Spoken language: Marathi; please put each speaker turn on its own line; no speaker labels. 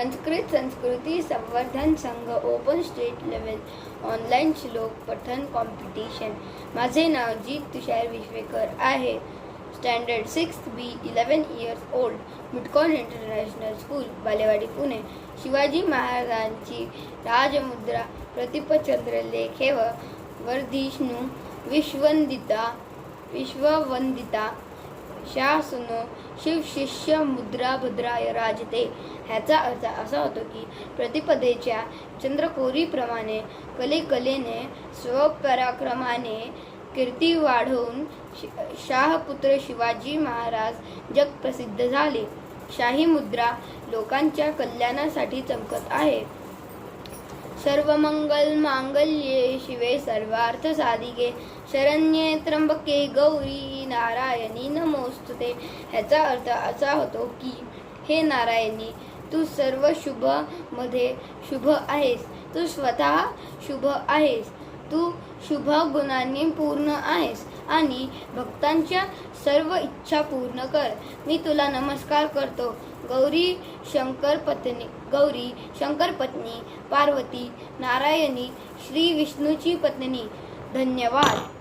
संस्कृत संस्कृती संवर्धन संघ ओपन स्टेट लेवल ऑनलाईन श्लोक पठन कॉम्पिटिशन माझे नाव जीत तुषार विश्वेकर आहे. Standard six B eleven years old MITCON international school Balewadi Pune. Shivaji महाराजांची राजमुद्रा प्रतिपचंद्र व वर्धिष्णू विश्ववंदिता विश्ववंदिता शासनो शिवशिष्य मुद्रा भद्राय राजते. ह्याचा अर्थ असा होतो की प्रतिपदेच्या चंद्रकोरीप्रमाणे कलेकलेने स्वपराक्रमाने कीर्ती वाढवून शि- शाहपुत्र शिवाजी महाराज जगप्रसिद्ध झाले. शाही मुद्रा लोकांच्या कल्याणासाठी चमकत आहे. सर्व मंगल मांगल्ये शिवे सर्वार्थ साधिके शरण्ये त्र्यंबके गौरी नारायणी नमोस्तुते ह्याचा अर्थ असा होतो की हे नारायणी तू सर्व शुभमध्ये शुभ आहेस तू स्वतः शुभ आहेस तू शुभ गुणांनी पूर्ण आहेस आणि भक्तांच्या सर्व इच्छा पूर्ण कर. मी तुला नमस्कार करतो. गौरी शंकर पत्नी गौरी शंकर पत्नी पार्वती नारायणी श्री विष्णूची पत्नी. धन्यवाद.